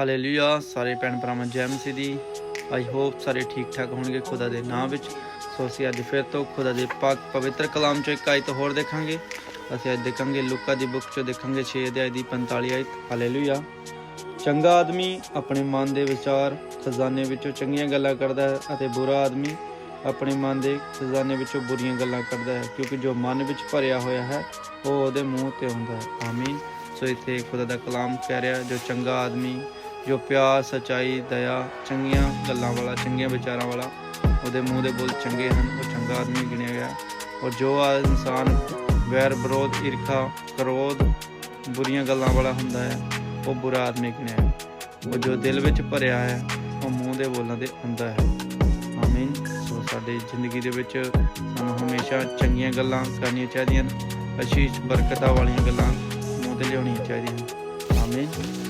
Hallelujah. ਸਾਰੇ ਭੈਣ ਭਰਾਵਾਂ, ਜੈ ਮਸੀਹ ਦੀ। ਆਈ ਹੋਪ ਸਾਰੇ ਠੀਕ ਠਾਕ ਹੋਣਗੇ ਖੁਦਾ ਦੇ ਨਾਮ ਵਿੱਚ। ਸੋ ਅਸੀਂ ਅੱਜ ਫਿਰ ਤੋਂ ਖੁਦਾ ਦੇ ਪਾਕ ਪਵਿੱਤਰ ਕਲਾਮ ਚੋਂ ਇੱਕ ਆਇਤ ਹੋਰ ਦੇਖਾਂਗੇ। ਅਸੀਂ ਅੱਜ ਦੇਖਾਂਗੇ ਲੂਕਾ ਦੀ ਬੁੱਕ ਚੋਂ ਦੇਖਾਂਗੇ 6 ਅਧਿਆਇ ਦੀ 45 ਆਇਤ। ਹਾਲੇਲੂਇਆ। ਚੰਗਾ ਆਦਮੀ ਆਪਣੇ ਮਨ ਦੇ ਵਿਚਾਰ ਖਜ਼ਾਨੇ ਵਿੱਚੋਂ ਚੰਗੀਆਂ ਗੱਲਾਂ ਕਰਦਾ ਹੈ ਅਤੇ ਬੁਰਾ ਆਦਮੀ ਆਪਣੇ ਮਨ ਦੇ ਖਜ਼ਾਨੇ ਵਿੱਚੋਂ ਬੁਰੀਆਂ ਗੱਲਾਂ ਕਰਦਾ ਹੈ, ਕਿਉਂਕਿ ਜੋ ਮਨ ਵਿੱਚ ਭਰਿਆ ਹੋਇਆ ਹੈ, ਉਹ ਉਹਦੇ ਮੂੰਹ ਤੇ ਹੁੰਦਾ ਹੈ। ਆਮੀਨ। ਸੋ ਇੱਥੇ ਖੁਦਾ ਦਾ ਕਲਾਮ ਕਹਿ ਰਿਹਾ ਜੋ ਚੰਗਾ ਆਦਮੀ ਜੋ ਪਿਆਰ, ਸਚਾਈ, ਦਇਆ, ਚੰਗੀਆਂ ਗੱਲਾਂ ਵਾਲਾ, ਚੰਗੀਆਂ ਵਿਚਾਰਾਂ ਵਾਲਾ, ਉਹਦੇ ਮੂੰਹ ਦੇ ਬੋਲ ਚੰਗੇ ਹਨ, ਉਹ ਚੰਗਾ ਆਦਮੀ ਗਿਣਿਆ ਗਿਆ। ਔਰ ਜੋ ਆ ਇਨਸਾਨ ਵੈਰ ਵਿਰੋਧ, ਈਰਖਾ, ਕਰੋਧ, ਬੁਰੀਆਂ ਗੱਲਾਂ ਵਾਲਾ ਹੁੰਦਾ ਹੈ, ਉਹ ਬੁਰਾ ਆਦਮੀ ਗਿਣਿਆ ਹੈ। ਉਹ ਜੋ ਦਿਲ ਵਿੱਚ ਭਰਿਆ ਹੈ, ਉਹ ਮੂੰਹ ਦੇ ਬੋਲਾਂ ਤੇ ਹੁੰਦਾ ਹੈ। ਆਮੀਨ। ਸੋ ਸਾਡੀ ਜ਼ਿੰਦਗੀ ਦੇ ਵਿੱਚ ਸਾਨੂੰ ਹਮੇਸ਼ਾ ਚੰਗੀਆਂ ਗੱਲਾਂ ਕਰਨੀਆਂ ਚਾਹੀਦੀਆਂ ਹਨ, ਅਸ਼ੀਸ਼, ਬਰਕਤਾਂ ਵਾਲੀਆਂ ਗੱਲਾਂ ਮੂੰਹ ਤੇ ਲਿਆਉਣੀਆਂ ਚਾਹੀਦੀਆਂ ਹਨ। ਆਮੀਨ।